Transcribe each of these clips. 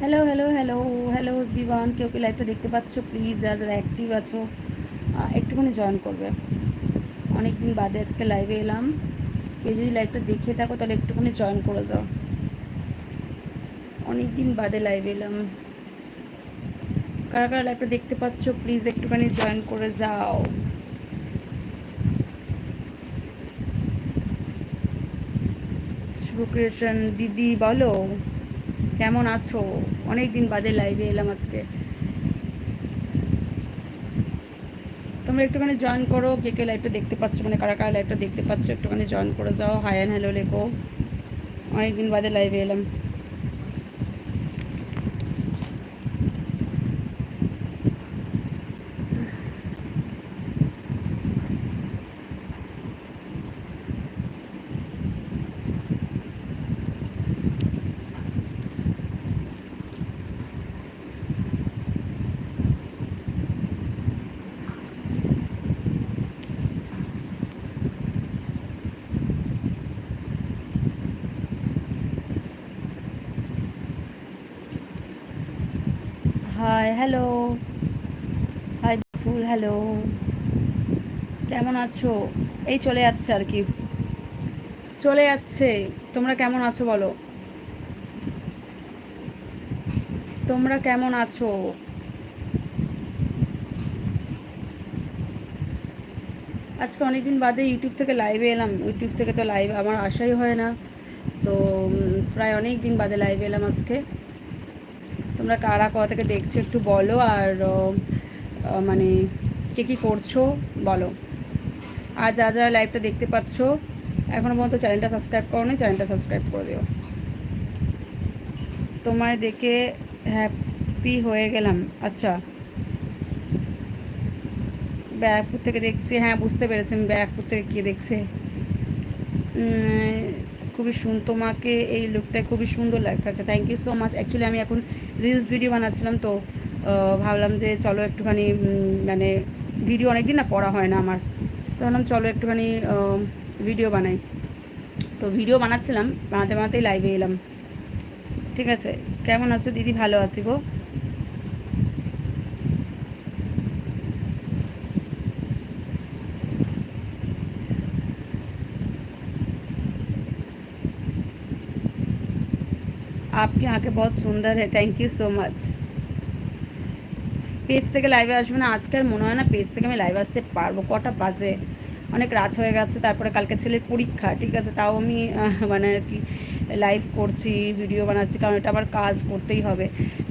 Hello hello hello hello দিবান কেউ কি লাইভটা দেখতে পাচ্ছ? প্লিজ যারা যারা অ্যাক্টিভ আছো একটুখানি জয়েন করবে। অনেক দিন বাদে আজকে লাইভে এলাম। কেউ যদি লাইভটা দেখে থাকো, তাহলে একটুখানি জয়েন করে যাও। অনেক দিন বাদে লাইভে এলাম। কারা কারা লাইভটা দেখতে পাচ্ছ প্লিজ একটুখানি জয়েন করে যাও। শুভকৃষ্ণ দিদি, বলো। কেমন আছো? অনেক দিন বাদে লাইভে এলাম আজকে। তোমরা একটুখানি জয়েন করো, কে কে লাইভটা দেখতে পাচ্ছ মানে কারা কারা লাইভটা দেখতে পাচ্ছ, একটুখানি জয়েন করে যাও। হাই অ্যান্ড হ্যালো লেখো। অনেক দিন বাদে লাইভে এলাম হাই হ্যালো হাই ফুল হ্যালো কেমন আছো? এই চলে যাচ্ছে আর কি। চলে যাচ্ছে। তোমরা কেমন আছো বলো? তোমরা কেমন আছো? আজকে অনেকদিন বাদে ইউটিউব থেকে লাইভে এলাম। ইউটিউব থেকে তো লাইভ আমার আশাই হয় না। তো প্রায় অনেক দিন বাদে লাইভে এলাম আজকে। তোমরা কারা কোথা থেকে দেখছ একটু বলো আর মানে কে কী করছ বলো। আর যা যারা লাইভটা দেখতে পাচ্ছ এখনও পর্যন্ত চ্যানেলটা সাবস্ক্রাইব করো নি চ্যানেলটা সাবস্ক্রাইব করে দিও। তোমায় দেখে হ্যাপি হয়ে গেলাম। আচ্ছা। ব্যারাকপুর থেকে দেখছি হ্যাঁ বুঝতে পেরেছি, আমি ব্যারাকপুর থেকে কে দেখছে। খুবই সুন, তোমাকে এই লুকটা খুবই সুন্দর লাগছে। আচ্ছা thank you so much actually আমি এখন রিলস ভিডিও বানাচ্ছিলাম তো ভাবলাম যে চলো একটুখানি মানে ভিডিও অনেক দিন না পড়া হয় না আমার। তো ভাবলাম চলো একটুখানি ভিডিও বানাই। তো ভিডিও বানাচ্ছিলাম, বানাতে বানাতেই লাইভে এলাম। ঠিক আছে? কেমন আছো দিদি? ভালো আছি গো। आपकी आंखें बहुत सुंदर है thank you so much page থেকে লাইভে আসবে না আজকে আর মনে হয় না পেজ থেকে আমি লাইভ আসতে পারবো কটা বাজে অনেক রাত হয়ে গেছে তারপরে কালকে ছেলের পরীক্ষা ঠিক আছে তাও আমি আহ, মানে আর কি লাইভ করছি ভিডিও বানাচ্ছি কারণ এটা আমার কাজ করতেই হবে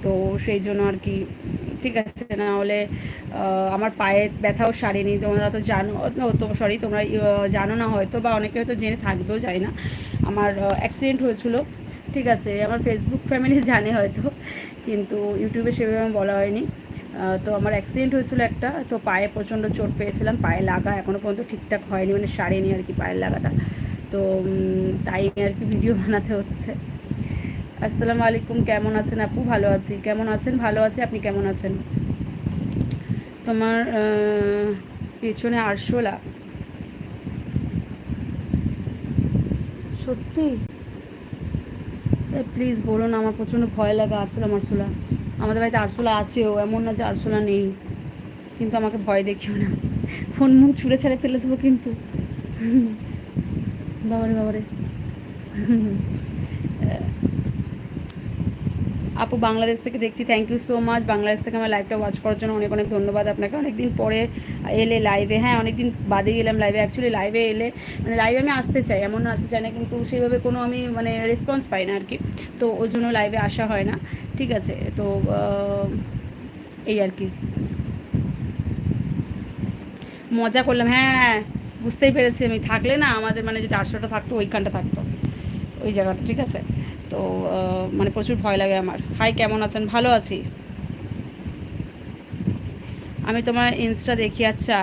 তো সেই জন্য আর কি ঠিক আছে না হলে আহ, আমার পায়ে ব্যথাও সারেনি তোমরা তো জানো ও তো সরি তোমরা আহ, জানো না হয়তো বা অনেকে হয়তো জেনে থাকবেও যায় না আমার অ্যাক্সিডেন্ট হয়েছিল ঠিক আছে, আমার ফেসবুক ফ্যামিলি জানে হয়তো, কিন্তু ইউটিউবে সেভাবে বলা হয়নি। তো আমার অ্যাক্সিডেন্ট হয়েছিল একটা, তো পায়ে প্রচণ্ড চোট পেয়েছিলাম, পায়ে লাগা এখনও পর্যন্ত ঠিকঠাক হয়নি মানে সারেনি আর কি পায়ের লাগাটা। তো তাই আর কি ভিডিও বানাতে হচ্ছে। আসসালামু আলাইকুম, কেমন আছেন আপু? ভালো আছি। কেমন আছেন? ভালো আছি, আপনি কেমন আছেন? তোমার পেছনে আরশোলা। সত্যি? প্লিজ বলুন আমার প্রচণ্ড ভয় লাগে আরশোলা মারশোলা। আমাদের বাড়িতে আরশোলা আছেও এমন না যে আরশোলা নেই। কিন্তু আমাকে ভয় দেখিও না। ফোন মুখ ছুঁড়ে ছেড়ে ফেলে দেবো কিন্তু। বাবারে বাবারে। আপু বাংলাদেশ থেকে দেখছি thank you so much Bangladesh থেকে আমার লাইভটা ওয়াচ করার জন্য অনেক অনেক ধন্যবাদ আপনাকে। অনেক দিন পরে এলে লাইভে হ্যাঁ অনেক দিন বাদে গেলাম লাইভে অ্যাকচুয়ালি লাইভে এলে মানে লাইভে আমি আসতে চাই এমন আসতে চাই না কিন্তু সেইভাবে কোনো আমি মানে রেসপন্স পাই না আর কি তো ওই জন্য লাইভে আসা হয় না। ঠিক আছে তো এই আর কি মজা করলাম হ্যাঁ হ্যাঁ, বুঝতেই পেরেছি আমি। থাকলে না আমাদের মানে যদি আটশোটা থাকতো ওইখানটা থাকতো ওই জায়গাটা ঠিক আছে? তো মানে প্রচুর ভয় লাগে আমার। হাই কেমন আছেন? ভালো আছি? আমি তোমার ইনস্টা দেখি আচ্ছা।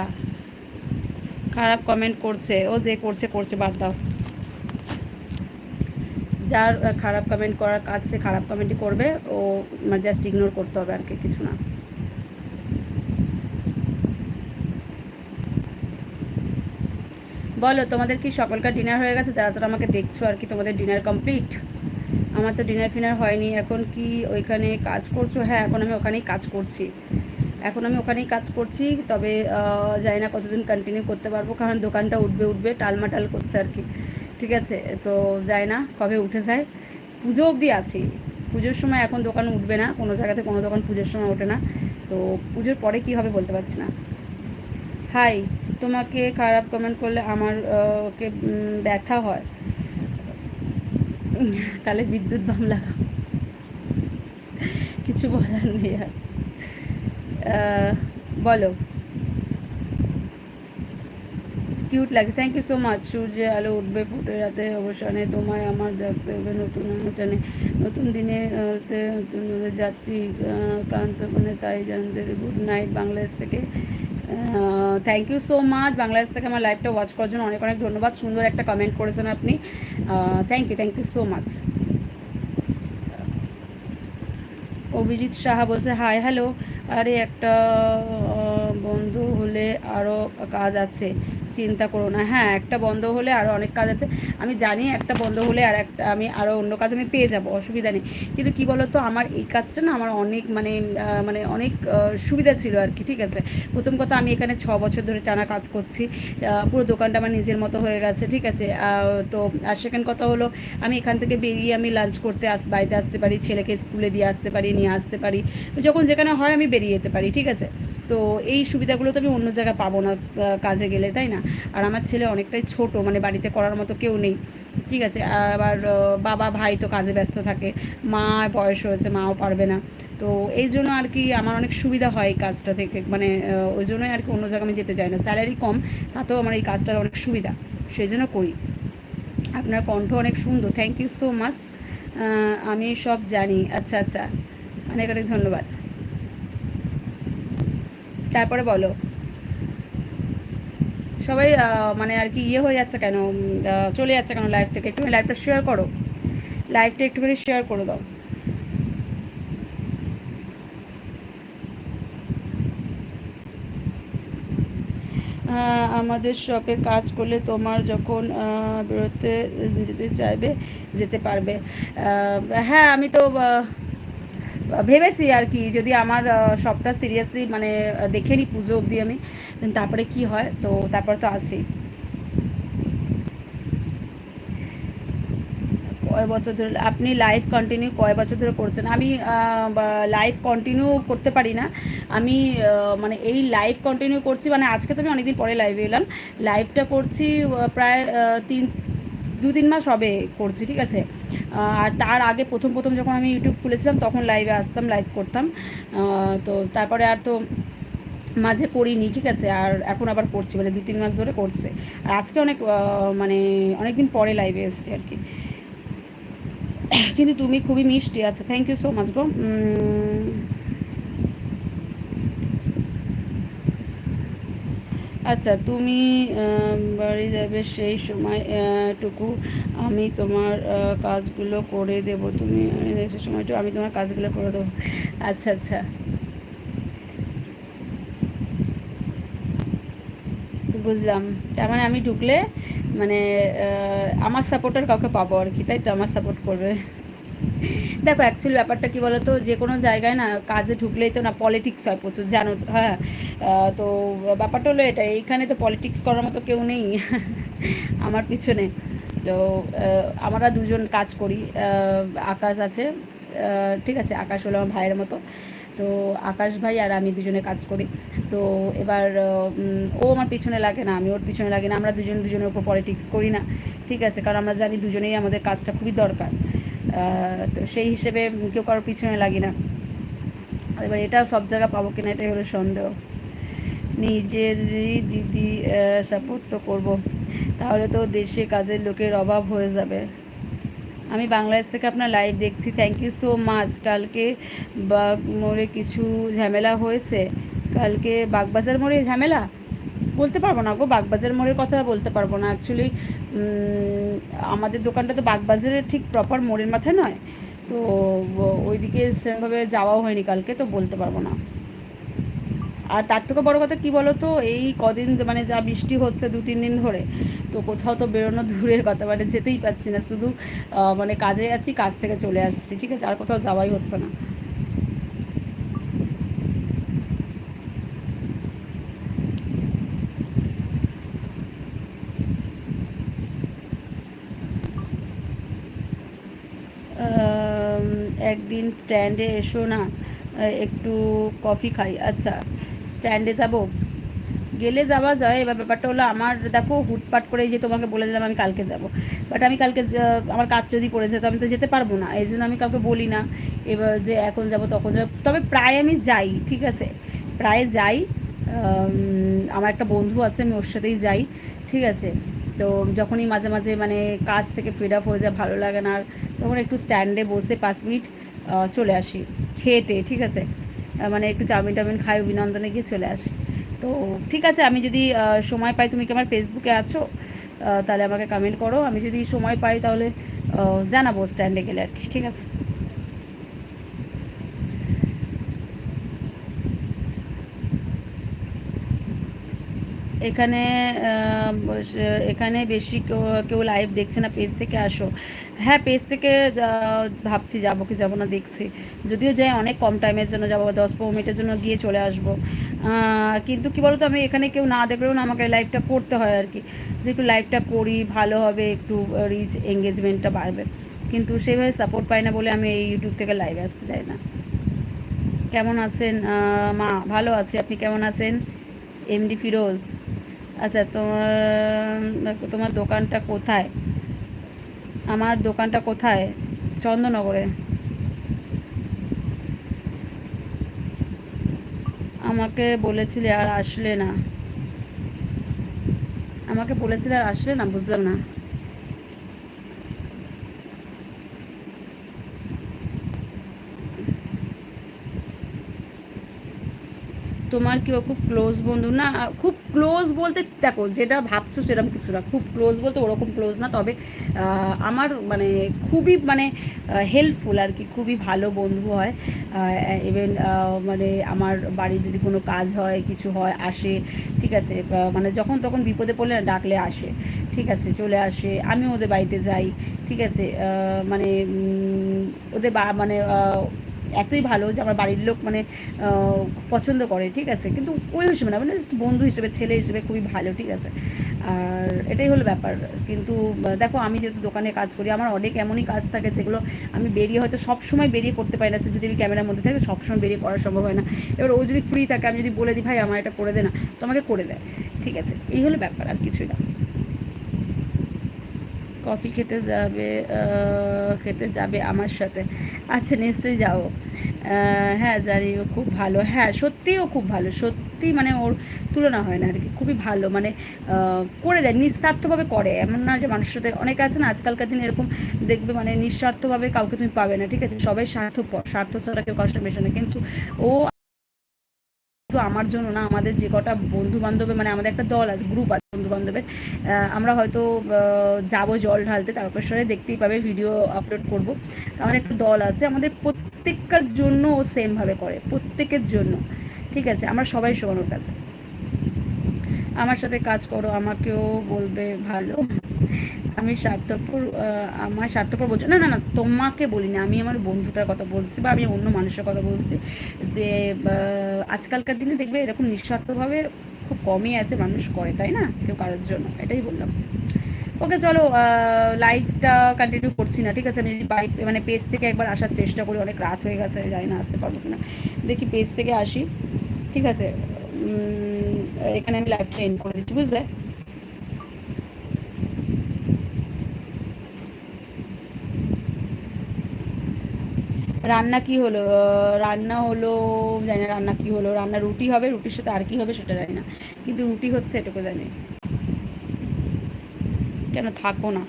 খারাপ কমেন্ট করছে। ও যে করছে করছে, বাদ দাও। যার খারাপ কমেন্ট করার কাজ, সে খারাপ কমেন্টই করবে। ও মানে জাস্ট ইগনোর করতে হবে আর কি, কিছু না। বলো, তোমাদের কি সকালকার ডিনার হয়ে গেছে? যারা যারা আমাকে দেখছ আর কি, তোমাদের ডিনার কমপ্লিট আমার তো ডিনার ফিনার হয়নি, এখন কি ওইখানে কাজ করছ? হ্যাঁ এখন আমি ওখানেই কাজ করছি। এখন আমি ওখানেই কাজ করছি, তবে জানি না কতদিন কন্টিনিউ করতে পারব, কারণ দোকানটা উঠবে উঠবে, টালমাটাল করছে আর কি। ঠিক আছে, তো যায় না কবে উঠে যায়। পুজো অবধি আছি। পুজোর সময় এখন দোকান উঠবে না, কোনো জায়গাতে কোনো দোকান পুজোর সময় ওঠে না। তো পুজোর পরে কী হবে বলতে পারছি না। হাই তোমাকে খারাপ কমেন্ট করলে আমার কে ব্যথা হয়। তাহলে বিদ্যুৎ বাম লাগাও কিছু বলার নেই আর। বলো। কিউট লাগছে। থ্যাংক ইউ সো মাচ সূর্যে আলো উঠবে ফুটে রাতে। অবসানে তোমায় আমার জাগতে হবে নতুন অনুষ্ঠানে নতুন দিনে নতুন যাত্রী ক্লান্ত মানে তাই জানতে গুড নাইট বাংলাদেশ থেকে। Thank you so much Bangladesh থেকে আমার লাইভটা ওয়াচ করার জন্য অনেক অনেক ধন্যবাদ। সুন্দর একটা কমেন্ট করেছেন আপনি। Thank you thank you so much Abhijit Saha বলছে হাই হ্যালো আরে একটা বন্ধু হলে আরও কাজ আছে। চিন্তা করো না। হ্যাঁ একটা বন্ধ হলে আরও অনেক কাজ আছে। আমি জানি একটা বন্ধ হলে আর একটা, আমি আরও অন্য কাজ আমি পেয়ে যাব, অসুবিধা নেই। কিন্তু কী বলো তো আমার এই কাজটা না আমার অনেক মানে মানে অনেক সুবিধা ছিল আর কি, ঠিক আছে? প্রথম কথা আমি এখানে ছ বছর ধরে টানা কাজ করছি। পুরো দোকানটা আমার নিজের মতো হয়ে গেছে, ঠিক আছে? তো আর সেকেন্ড কথা হলো, আমি এখান থেকে বেরিয়ে আমি লাঞ্চ করতে আস, বাড়িতে আসতে পারি, ছেলেকে স্কুলে দিয়ে আসতে পারি, নিয়ে আসতে পারি। যখন যেখানে হয় আমি বেরিয়ে যেতে পারি, ঠিক আছে? তো এই সুবিধাগুলো তো আমি অন্য জায়গায় পাবো না কাজে গেলে, তাই না? আর আমার ছেলে অনেকটাই ছোট মানে বাড়িতে করার মতো কেউ নেই, ঠিক আছে? আবার বাবা, ভাই তো কাজে ব্যস্ত থাকে, মা বয়স হয়েছে, মাও পারবে না। তো এই জন্য আর কি আমার অনেক সুবিধা হয় এই কাজটা থেকে মানে ওই জন্যই আর কি অন্য জায়গায় আমি যেতে চাই না। স্যালারি কম, তাতেও আমার এই কাজটার অনেক সুবিধা, সেই জন্য করি। আপনার কণ্ঠ অনেক সুন্দর থ্যাংক ইউ সো মাচ আমি সব জানি আচ্ছা আচ্ছা অনেক অনেক ধন্যবাদ। তারপরে বলো। সবাই মানে আর কি ইয়ে হয়ে যাচ্ছে কেন? চলে যাচ্ছে কেন লাইভ থেকে? একটু লাইভটা শেয়ার করো। লাইভটা একটুখানি শেয়ার করে দাও। আমাদের শপে কাজ করলে তোমার যখন বেরোতে যেতে চাইবে, যেতে পারবে। হ্যাঁ আমি তো ভেবেছি আর কি, যদি আমার সবটা সিরিয়াসলি মানে দেখে নিই পুজো অবধি আমি তারপরে কি হয়, তো তারপর তো আসি কয় বছর ধরে, আপনি লাইভ কন্টিনিউ কয় বছর ধরে করছেন? আমি লাইভ কন্টিনিউ করতে পারি না। আমি মানে এই লাইভ কন্টিনিউ করছি মানে আজকে তো আমি অনেকদিন পরে লাইভে এলাম। লাইভটা করছি প্রায় তিন দু তিন মাস হবে করছি, ঠিক আছে? আর তার আগে প্রথম প্রথম যখন আমি ইউটিউব খুলেছিলাম, তখন লাইভে আসতাম লাইভ করতাম। তো তারপরে আর তো মাঝে করিনি, ঠিক আছে? আর এখন আবার করছি মানে দু তিন মাস ধরে করছে। আর আজকে অনেক মানে অনেক দিন পরে লাইভে এসেছি আর কি। কিন্তু তুমি খুবই মিষ্টি আচ্ছা থ্যাংক ইউ সো মাচ গো। আচ্ছা তুমি বাড়ি যাবে সেই সময় টুকু আমি তোমার কাজগুলো করে দেব। তুমি সেই সময়টু আমি তোমার কাজগুলো করে দেবো। আচ্ছা আচ্ছা। বুঝলাম। তার মানে আমি ঢুকলে মানে আমার সাপোর্টার কাউকে পাবো আর কি, তাই তো? আমার সাপোর্ট করবে। দেখো অ্যাকচুয়ালি ব্যাপারটা কি বলো তো যে কোনো জায়গায় না কাজে ঢুকলেই তো না পলিটিক্স হয় প্রচুর, জানো হ্যাঁ? তো ব্যাপারটা হলো এটা এইখানে তো পলিটিক্স করার মতো কেউ নেই। আমার পিছনে। তো আমরা দুজন কাজ করি আকাশ আছে ঠিক আছে, আকাশ হলো আমার ভাইয়ের মতো। তো আকাশ ভাই আর আমি দুজনে কাজ করি। তো এবার ও আমার পিছনে লাগে না, আমি ওর পিছনে লাগে না, আমরা দুজন দুজনের উপর পলিটিক্স করি না, ঠিক আছে? কারণ আমরা জানি দুজনেই আমাদের কাজটা খুবই দরকার। তো সেই হিসেবে কেউ কারোর পিছনে লাগি না। এবার এটা সব জায়গা পাবো কিনা এটাই হলো সন্দেহ। নিজেরই দিদি সাপোর্ট তো করব। তাহলে তো দেশে কাজের লোকের অভাব হয়ে যাবে। আমি বাংলাদেশ থেকে আপনার লাইভ দেখছি। থ্যাংক ইউ সো মাচ কালকে বাগ মোড়ে কিছু ঝামেলা হয়েছে। কালকে বাগবাজার মোড়ে ঝামেলা? বলতে পারব না গো, বাগবাজার মোড়ের কথা বলতে পারব না। অ্যাকচুয়ালি আমাদের দোকানটা তো বাগবাজারের ঠিক প্রপার মোড়ের মাথায় নয়। তো ওইদিকে সেরকমভাবে যাওয়াও হয়নি কালকে, তো বলতে পারব না। আর তার থেকে বড় কথা কি বলো তো এই কদিন মানে যা বৃষ্টি হচ্ছে দু, তিন দিন ধরে, তো কোথাও তো বেরোনো দূরের কথা মানে যেতেই পাচ্ছি না। শুধু মানে কাজে যাচ্ছি কাজ থেকে চলে আসছি, ঠিক আছে? আর কোথাও যাওয়াই হচ্ছে না। একদিন স্ট্যান্ডে এসো না একটু কফি খাই। আচ্ছা স্ট্যান্ডে যাব। গেলে যাওয়া যায়, এবার ব্যাপারটা হলো আমার, দেখো, হুটপাট করে যে তোমাকে বলে দিলাম, আমি কালকে যাব। বাট আমি কালকে আমার কাজ যদি পড়ে যেত আমি তো যেতে পারব না। এই জন্য আমি কাউকে বলি না, এবার যে এখন যাব, তখন যাব। তবে প্রায় আমি যাই, ঠিক আছে? প্রায় যাই। আমার একটা বন্ধু আছে, আমি ওর সাথেই যাই, ঠিক আছে? তো যখনই মাঝে মাঝে মানে কাজ থেকে ফিড আপ হয়ে যায়, ভালো লাগে না আর, তখন একটু স্ট্যান্ডে বসে পাঁচ মিনিট চলে আসি। খেয়ে ঠিক আছে? মানে একটু চাউমিন টাউমিন খাই, অভিনন্দনে গিয়ে চলে আসি। তো ঠিক আছে, আমি যদি সময় পাই, তুমি কি আমার ফেসবুকে আছো? তাহলে আমাকে কমেন্ট করো। আমি যদি সময় পাই, তাহলে জানাব স্ট্যান্ডে গেলে আর কি, ঠিক আছে? এখানে এখানে বেশি কেউ লাইভ দেখছে না পেজ থেকে আসো। হ্যাঁ পেজ থেকে ভাবছি যাব কি যাব না, দেখছি। যদিও যাই, অনেক কম টাইমের জন্য যাব দশ পনেরো মিনিটের জন্য গিয়ে চলে আসব। কিন্তু কি বলতো, আমি এখানে কেউ না দেখলেও না আমাকে লাইভটা করতে হয় আর কি। যে একটু লাইভটা করি, ভালো হবে, একটু রিচ এঙ্গেজমেন্টটা বাড়বে। কিন্তু সেভাবে সাপোর্ট পাই না বলে আমি এই ইউটিউব থেকে লাইভে আসতে চাই না। কেমন আছেন মা? ভালো আছি, আপনি কেমন আছেন? এমডি ফিরোজ আচ্ছা তোমার তোমার দোকানটা কোথায়? আমার দোকানটা কোথায়? চন্দননগরে। আমাকে বলেছিলে আর আসলে না। আমাকে বলেছিলে আর আসলে না, বুঝলাম না। তোমার কি খুব ক্লোজ বন্ধু? না, খুব ক্লোজ বলতে দেখো, যেটা ভাবছ সেরকম কিছু না। খুব ক্লোজ বলতে ওরকম ক্লোজ না, তবে আমার মানে খুবই মানে হেল্পফুল আর কি, খুবই ভালো বন্ধু হয়। ইভেন মানে আমার বাড়ির যদি কোনো কাজ হয়, কিছু হয়, আসে, ঠিক আছে মানে যখন তখন বিপদে পড়লে ডাকলে আসে, ঠিক আছে, চলে আসে আমি ওদের বাড়িতে যাই, ঠিক আছে মানে ওদের বা মানে এতই ভালো যে আমার বাড়ির লোক মানে পছন্দ করে, ঠিক আছে? কিন্তু ওই হিসেবে না মানে জাস্ট বন্ধু হিসেবে, ছেলে হিসেবে খুবই ভালো, ঠিক আছে? আর এটাই হলো ব্যাপার। কিন্তু দেখো আমি যেহেতু দোকানে কাজ করি, আমার অনেক এমনই কাজ থাকে যেগুলো আমি বেরিয়ে হয়তো সবসময় বেরিয়ে করতে পারি না সিসিটিভি ক্যামেরার মধ্যে থাকে, সবসময় বেরিয়ে করা সম্ভব হয় না। এবার ও যদি ফ্রি থাকে, আমি যদি বলে দিই, ভাই, আমার এটা করে দে না, তো আমাকে করে দেয়, ঠিক আছে? এই হলো ব্যাপার, আর কিছুই না। কফি খেতে যাবে খেতে যাবে আমার সাথে। আচ্ছা নিশ্চয়ই যাও হ্যাঁ জানি ও খুব ভালো। হ্যাঁ সত্যিই ও খুব ভালো। সত্যি মানে ওর তুলনা হয় না আর কি। খুবই ভালো। মানে করে দেয়, নিঃস্বার্থভাবে করে। এমন না যে মানুষের সাথে অনেকে আছে না, আজকালকার দিন এরকম দেখবে মানে নিঃস্বার্থভাবে কাউকে তুমি পাবে না, ঠিক আছে? সবাই স্বার্থপর। স্বার্থ ছাড়া কেউ কষ্ট মেশে না। কিন্তু ও শুধু আমার জন্য না, আমাদের যে কটা বন্ধু বান্ধবে মানে আমাদের একটা দল আছে গ্রুপ আছে বন্ধু বান্ধবের আমরা হয়তো যাব জল ঢালতে, তারকেশ্বরে দেখতেই পাবে ভিডিও আপলোড করব। আমাদের একটা দল আছে, আমাদের প্রত্যেকটার জন্য ও সেমভাবে করে, প্রত্যেকের জন্য। ঠিক আছে, আমরা সবাই সমান ওর কাছে। আমার সাথে কাজ করো, আমাকেও বলবে ভালো। আমি স্বার্থপর আমার স্বার্থপর বলছি, না না না, তোমাকে বলি না আমি আমার বন্ধুটার কথা বলছি বা আমি অন্য মানুষের কথা বলছি যে আজকালকার দিনে দেখবে এরকম নিঃস্বার্থভাবে খুব কমই আছে মানুষ করে, তাই না? কেউ কারোর জন্য, এটাই বললাম। ওকে, চলো লাইভটা কন্টিনিউ করছি না, ঠিক আছে? আমি যদি বাড়ি মানে পেজ থেকে একবার আসার চেষ্টা করি, অনেক রাত হয়ে গেছে জানি না আসতে পারব কিনা। দেখি পেজ থেকে আসি, ঠিক আছে? এখানে আমি লাইভটা এন্ড করে দিচ্ছি, বুঝলে? রান্না কি হলো? রান্না হলো, জানি না রান্না কি হলো। রান্না রুটি হবে, রুটির সাথে আর কি হবে সেটা জানি না। কিন্তু রুটি হচ্ছে এটুকু জানি। কেন থাকো না।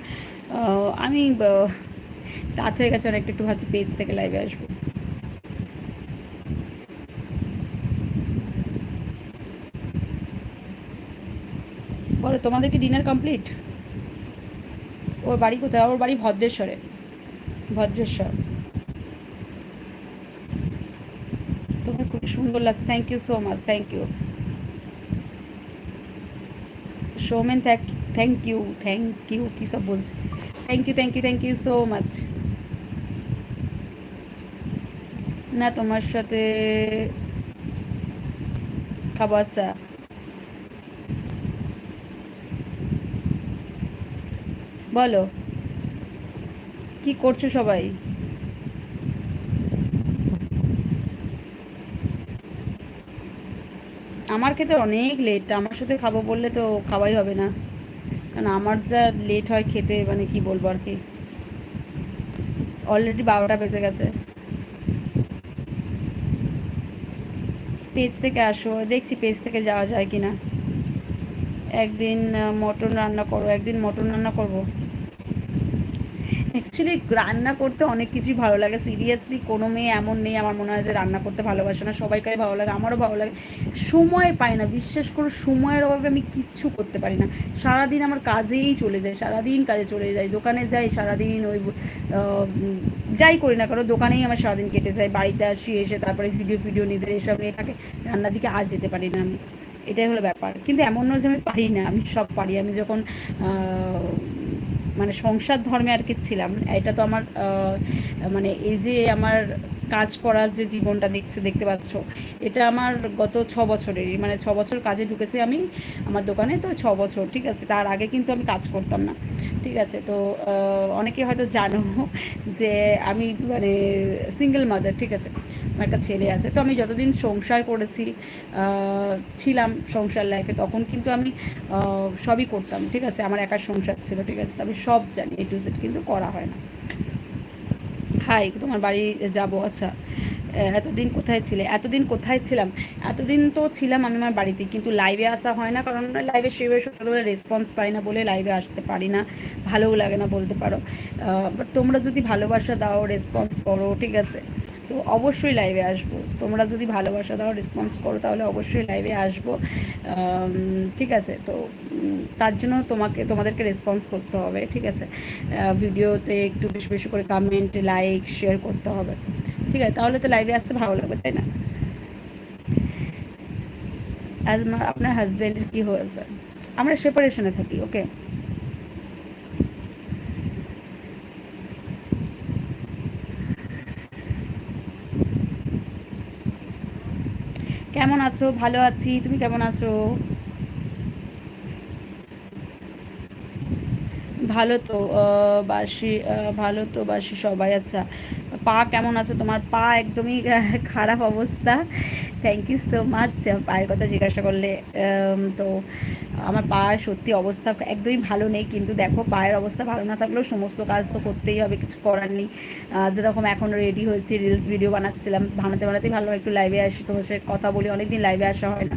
আমি রাত হয়ে গেছে, অনেকটা একটু ভাবছি পেজ থেকে লাইভে আসব। বলো, তোমাদের কি ডিনার কমপ্লিট ওর বাড়ি কোথায়? ওর বাড়ি ভদ্রেশ্বরে। ভদ্রেশ্বর তোমার খুবই সুন্দর লাগছে। Thank you so much thank you Soumen thank you thank you কী সব বলছে? Thank you thank you thank you so much না, তোমার সাথে খাব আচ্ছা বলো, কি করছ সবাই? আমার খেতে অনেক লেট আমার সাথে খাব বললে তো খাওয়াই হবে না। কারণ আমার যা লেট হয় খেতে মানে কি বলব আর কি। অলরেডি বারোটা বেজে গেছে। পেজ থেকে আসো, দেখছি পেজ থেকে যাওয়া যায় কি না একদিন মটন রান্না করো, একদিন মটন রান্না করব। অ্যাকচুয়ালি রান্না করতে অনেক কিছুই ভালো লাগে। সিরিয়াসলি কোনো মেয়ে এমন নেই, আমার মনে হয় যে রান্না করতে ভালোবাসে না। সবাইকার ভালো লাগে, আমারও ভালো লাগে। সময় পাই না, বিশ্বাস করো, সময়ের অভাবে আমি কিচ্ছু করতে পারি না। সারাদিন আমার কাজেই চলে যায়, সারাদিন কাজে চলে যায়, দোকানে যাই, সারাদিন ওই যাই করি না কারণ দোকানেই আমার সারাদিন কেটে যায়। বাড়িতে আসি, এসে তারপরে ভিডিও ফিডিও নিজের এসব নিয়ে থাকে। রান্নার দিকে আজ যেতে পারি না আমি। এটাই হলো ব্যাপার। কিন্তু এমন নয় যে আমি পারি না, আমি সব পারি। আমি যখন মানে সংসার ধর্মে আর কি ছিলাম। এটা তো আমার মানে এই যে আমার কাজ করার যে জীবনটা দেখছে দেখতে পাচ্ছ, এটা আমার গত ছ বছরেরই মানে ছ বছর কাজে ঢুকেছি আমি আমার দোকানে, তো ছ বছর, ঠিক আছে, তার আগে কিন্তু আমি কাজ করতাম না, ঠিক আছে, তো অনেকে হয়তো জানো যে আমি মানে সিঙ্গেল মাদার ঠিক আছে, আমার একটা ছেলে আছে, তো আমি যতদিন সংসার করেছি ছিলাম সংসার লাইফে তখন কিন্তু আমি সবই করতাম, ঠিক আছে, আমার একার সংসার ছিল, ঠিক আছে, আমি সব জানি এ টু জেড কিন্তু করা হয় না। হাই তোমার বাড়ি যাব আচ্ছা। এতদিন কোথায় ছিলে? এতদিন কোথায় ছিলাম? এতদিন তো ছিলাম আমি আমার বাড়িতে, কিন্তু লাইভে আসা হয় না, কারণ লাইভে সেভাবে সত্যভাবে রেসপন্স পাই না বলে লাইভে আসতে পারি না। ভালোও লাগে না বলতে পারো। বাট তোমরা যদি ভালোবাসা দাও রেসপন্স করো, ঠিক আছে? তো অবশ্যই লাইভে আসব। তোমরা যদি ভালোবাসা দাও রেসপন্স করো, তাহলে অবশ্যই লাইভে আসব। ঠিক আছে? তো তার জন্য তোমাকে, তোমাদেরকে রেসপন্স করতে হবে, ঠিক আছে? ভিডিওতে একটু বেশি বেশি করে কমেন্ট লাইক শেয়ার করতে হবে। ঠিক আছে? তাহলে তো লাইভে আসতে ভালো লাগবে, তাই না? আপনার হাজব্যান্ডের কী হয়েছে? আমরা সেপারেশনে থাকি ওকে কেমন আছো? ভালো আছি। তুমি কেমন আছো? ভালো তো বাসি ভালো তো বাসি সবাই। আচ্ছা পা কেমন আছে তোমার? পা একদমই খারাপ অবস্থা। থ্যাংক ইউ সো মাচ পায়ের কথা জিজ্ঞাসা করলে তো আমার পায়ের সত্যি অবস্থা একদমই ভালো নেই, কিন্তু দেখো পায়ের অবস্থা ভালো না থাকলেও সমস্ত কাজ তো করতেই হবে, কিছু করার নেই। যেরকম এখন রেডি হয়েছি রিলস ভিডিও বানাচ্ছিলাম, বানাতে বানাতেই ভালো একটু লাইভে আসি, তোমার সাথে কথা বলি, অনেকদিন লাইভে আসা হয় না।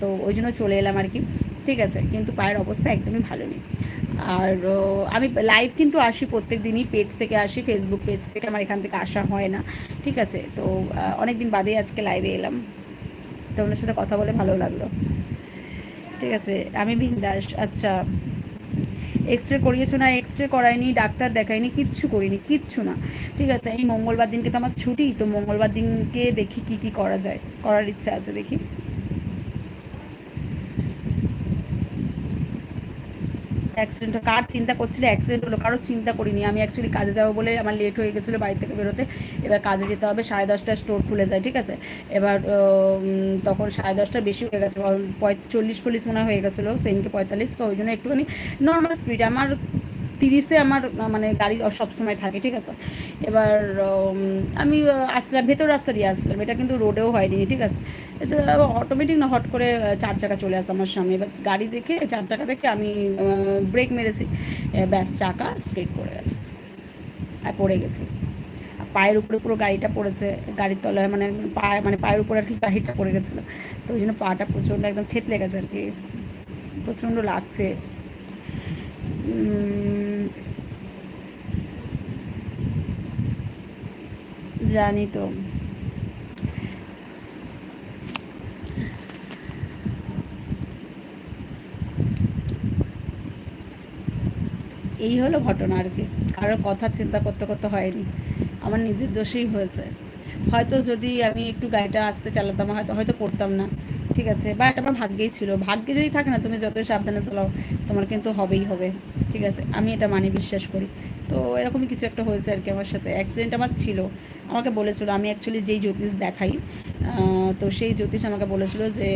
তো ওই জন্য চলে এলাম আর কি। ঠিক আছে, কিন্তু পায়ের অবস্থা একদমই ভালো নেই। আর আমি লাইভ কিন্তু আসি প্রত্যেক দিনই পেজ থেকে আসি ফেসবুক পেজ থেকে, আমার এখান থেকে আসা হয় না। ঠিক আছে, তো অনেক দিন বাদেই আজকে লাইভে এলাম। তো তোমাদের সাথে কথা বলে ভালো লাগল। ঠিক আছে, আমি বিন্দাস আচ্ছা। এক্স রে করিয়েছো না এক্স রে করায়নি, ডাক্তার দেখায়নি, কিচ্ছু করিনি, কিচ্ছু না। ঠিক আছে, এই মঙ্গলবার দিনকে তো আমার ছুটি, তো মঙ্গলবার দিনকে দেখি কি কি করা যায়, করার ইচ্ছা আছে দেখি। অ্যাক্সিডেন্ট কার চিন্তা করছিল? অ্যাক্সিডেন্ট হলো। কারও চিন্তা করিনি। আমি অ্যাকচুয়ালি কাজে যাব বলে আমার লেট হয়ে গেছিল বাড়ি থেকে বেরোতে। এবার কাজে যেতে হবে। সাড়ে দশটায় স্টোর খুলে যায়, ঠিক আছে? এবার তখন সাড়ে দশটা বেশি হয়ে গেছে। চল্লিশ পল্লিশ মনে হয়ে গেছিল। সেইনকে পঁয়তাল্লিশ। তো ওই জন্য একটুখানি নর্মাল স্পিড আমার তিরিশে আমার মানে গাড়ি সবসময় থাকে, ঠিক আছে? এবার আমি আসলাম, ভেতর রাস্তা দিয়ে আসলাম, এটা কিন্তু রোডেও হয়নি, ঠিক আছে? অটোমেটিক না, হট করে চার চাকা চলে আসে আমার সামনে। এবার গাড়ি দেখে, চার চাকা দেখে আমি ব্রেক মেরেছি ব্যাস, চাকা স্ট্রেট করে গেছে। আর পড়ে গেছে। পায়ের উপরে পুরো গাড়িটা পড়েছে, গাড়ির তলায় মানে পায়ে মানে পায়ের উপরে আর কি গাড়িটা পড়ে গেছিল। তো ওই জন্য পাটা প্রচণ্ড একদম থেতলে গেছে আর কি, প্রচণ্ড লাগছে। জানি তো। এই হলো ঘটনা আর কি। কারোর কথা চিন্তা করতে করতে হয়নি। আমার নিজের দোষেই হয়েছে। হয়তো যদি আমি একটু গাড়িটা আসতে চালাতাম, হয়তো হয়তো পড়তাম না। ঠিক আছে? বা এটা আমার ভাগ্যেই ছিল। ভাগ্যে যদি থাকে না, তুমি যতই সাবধানে চালাও, তোমার কিন্তু হবেই হবে। ঠিক আছে? আমি এটা মানি বিশ্বাস করি। তো এরকমই কিছু একটা হয়েছে আর কি আমার সাথে। অ্যাক্সিডেন্ট আমার ছিল। আমাকে বলেছিল, আমি অ্যাকচুয়ালি যেই জ্যোতিষ দেখাই তো সেই জ্যোতিষ আমাকে বলেছিল যে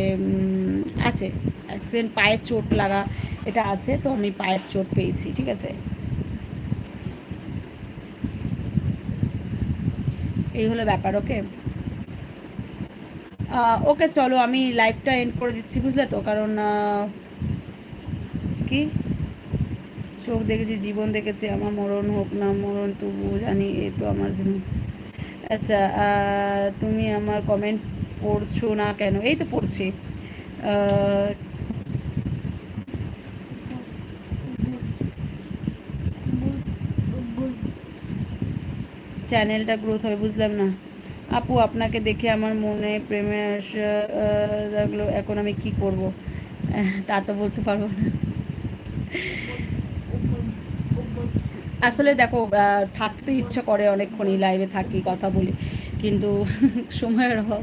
আছে। অ্যাক্সিডেন্ট পায়ের চোট লাগা, এটা আছে, তো আমি পায়ের চোট পেয়েছি, ঠিক আছে? এই হলো ব্যাপার, ওকে? ওকে চলো, আমি লাইফটা এন্ড করে দিচ্ছি, বুঝলে তো? কারণ কি? চোখ দেখেছি, জীবন দেখেছি, আমার মরণ হোক না মরণ, তবুও জানি এ তো আমার জীবন। আচ্ছা তুমি আমার কমেন্ট পড়ছো না কেন? এই তো পড়ছি। চ্যানেলটা গ্রোথ হবে, বুঝলাম না। আপু, আপনাকে দেখে আমার মনে প্রেমে লাগল, এখন আমি কি করব? তা তো বলতে পারব না। আসলে দেখো থাকতে ইচ্ছা করে অনেকক্ষণই লাইভে থাকি, কথা বলি, কিন্তু সময়ের অভাব।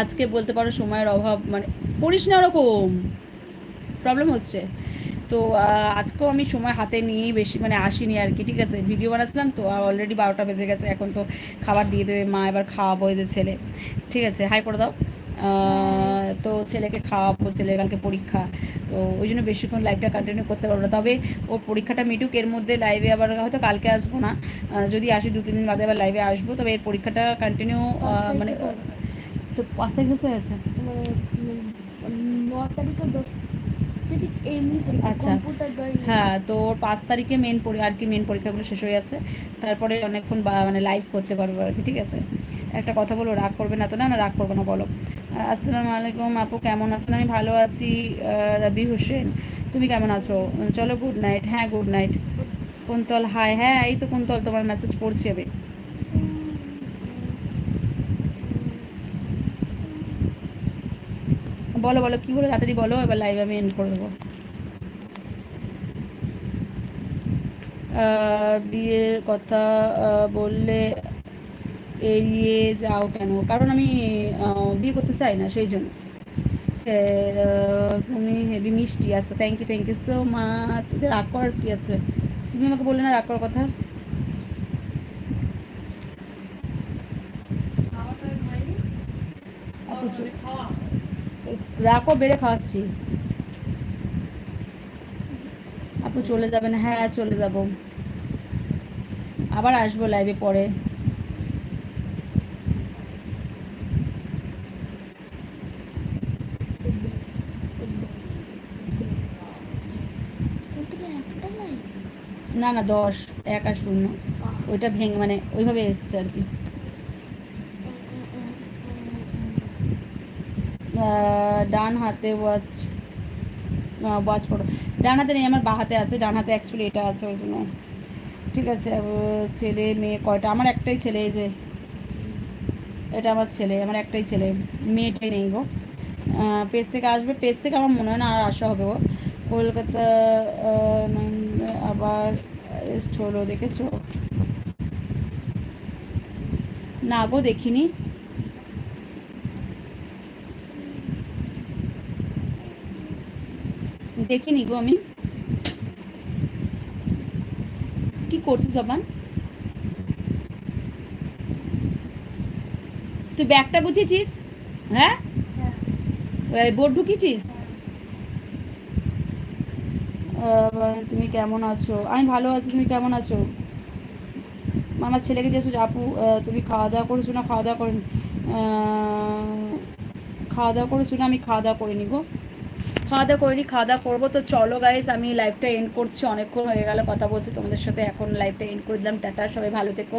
আজকে বলতে পারো সময়ের অভাব মানে করিস না ওরকম প্রবলেম হচ্ছে। তো আজকেও আমি সময় হাতে নিয়েই বেশি মানে আসিনি আর কি, ঠিক আছে? ভিডিও বানাচ্ছিলাম তো অলরেডি বারোটা বেজে গেছে, এখন তো খাবার দিয়ে দেবে, মা এবার খাওয়াবো এদের ছেলে, ঠিক আছে? হাই করে দাও। তো ছেলেকে খাওয়াবো ছেলে কালকে পরীক্ষা। তো ওই জন্য বেশিক্ষণ লাইভটা কন্টিনিউ করতে পারব না। তবে ওর পরীক্ষাটা মিটুক এর মধ্যে লাইভে আবার হয়তো কালকে আসব না। যদি আসি দু তিন দিন বাদে আবার লাইভে আসব তবে এর পরীক্ষাটা কন্টিনিউ মানে তো পাঁচ তারিখ শেষ হয়েছে? মানে ন তারিখে দশ তারিখ এমনি পরীক্ষা আচ্ছা। ইয়ে। হ্যাঁ তো ওর পাঁচ তারিখে মেন পরি আর কি মেন পরীক্ষাগুলো শেষ হয়ে যাচ্ছে। তারপরে অনেকক্ষণ বা- মানে লাইভ করতে পারব আর কি ঠিক আছে? একটা কথা বলো, রাগ করবে না তো? না না, রাগ করবে না, বলো। আসসালামু আলাইকুম আপু, কেমন আছেন? আমি ভালো আছি রবি হোসেন। তুমি কেমন আছো? চলো গুড নাইট হ্যাঁ গুড নাইট কুন্তল হাই হ্যাঁ এই তো কুন্তল, তোমার মেসেজ পড়ছি আমি। বলো বলো, কী বলো তাড়াতাড়ি বলো, এবার লাইভ আমি এন্ড করে দেবো। বিয়ের কথা বললে এড়িয়ে যাও কেন? কারণ আমি বিয়ে করতে চাই না, সেই জন্য। তুমি হেভি মিষ্টি আচ্ছা thank you thank you so much এতে রাগ করার কি আছে? তুমি আমাকে বললে না রাগ করার কথা। রাখো বেড়ে খাওয়াচ্ছি। আপু চলে যাবেন হ্যাঁ চলে যাব। আবার আসব লাইভে পরে মাত্র একটা লাইক না না, দশ, এক আর শূন্য। ওইটা ভেঙে মানে ওইভাবে এসছে আর কি। ডান হাতে ওয়াচ ওয়াচ করো ডান হাতে নেই, আমার বা হাতে আছে। ডান হাতে অ্যাকচুয়ালি এটা আছে ওই জন্য। ঠিক আছে ছেলে, মেয়ে কয়টা? আমার একটাই ছেলে, এই যে। এটা আমার ছেলে, আমার একটাই ছেলে। মেয়েটাই নেই গো। পেজ থেকে আসবে। পেজ থেকে আমার মনে হয় না আর আসা হবে ও। কলকাতা আবার রেস্ট হলো দেখেছ? না গো দেখিনি। দেখিনি গো আমি। কি করছিস বাবান? তুই ব্যাগটা গুছিয়েছিস? হ্যাঁ? হ্যাঁ। বোর্ড ঢুকিয়েছিস? তুমি কেমন আছো? আমি ভালো আছি, তুমি কেমন আছো? আমার ছেলেকে জিজ্ঞেস আপু তুমি খাওয়া দাওয়া করেছ না খাওয়া দাওয়া করেন? খাওয়া দাওয়া করেছ না আমি খাওয়া দাওয়া করে নিব খাওয়া দাওয়া করিনি খাওয়া দাওয়া করব। তো চলো গাইস আমি লাইভটা এন্ড করছি। অনেকক্ষণ হয়ে গেল কথা বলছি তোমাদের সাথে। এখন লাইভটা এন্ড করে দিলাম। টাটা, সবাই ভালো থেকো।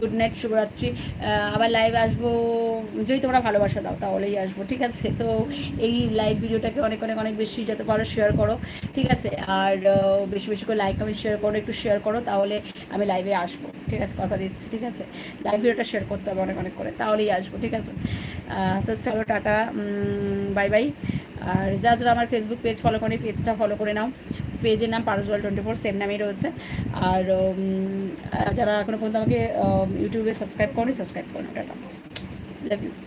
গুড নাইট শুভরাত্রি। আবার লাইভ আসব। যদি তোমরা ভালোবাসা দাও, তাহলেই আসব, ঠিক আছে? তো এই লাইভ ভিডিওটাকে অনেক অনেক অনেক বেশি যত পারো শেয়ার করো, ঠিক আছে? আর বেশি বেশি করে লাইক কমেন্ট শেয়ার করো, একটু শেয়ার করো, তাহলে আমি লাইভে আসব, ঠিক আছে? কথা দিচ্ছি, ঠিক আছে? লাইভ ভিডিওটা শেয়ার করতে হবে অনেক অনেক করে, তাহলেই আসব, ঠিক আছে? তো চলো, টাটা বাই বাই আর যা যারা আমার ফেসবুক পেজ ফলো করে পেজটা ফলো করে নাও। পেজের নাম পারসওয়াল টোয়েন্টি ফোর সেম নামেই রয়েছে। আর যারা এখনও পর্যন্ত আমাকে ইউটিউবে সাবস্ক্রাইব করো সাবস্ক্রাইব করো টাটা। Love you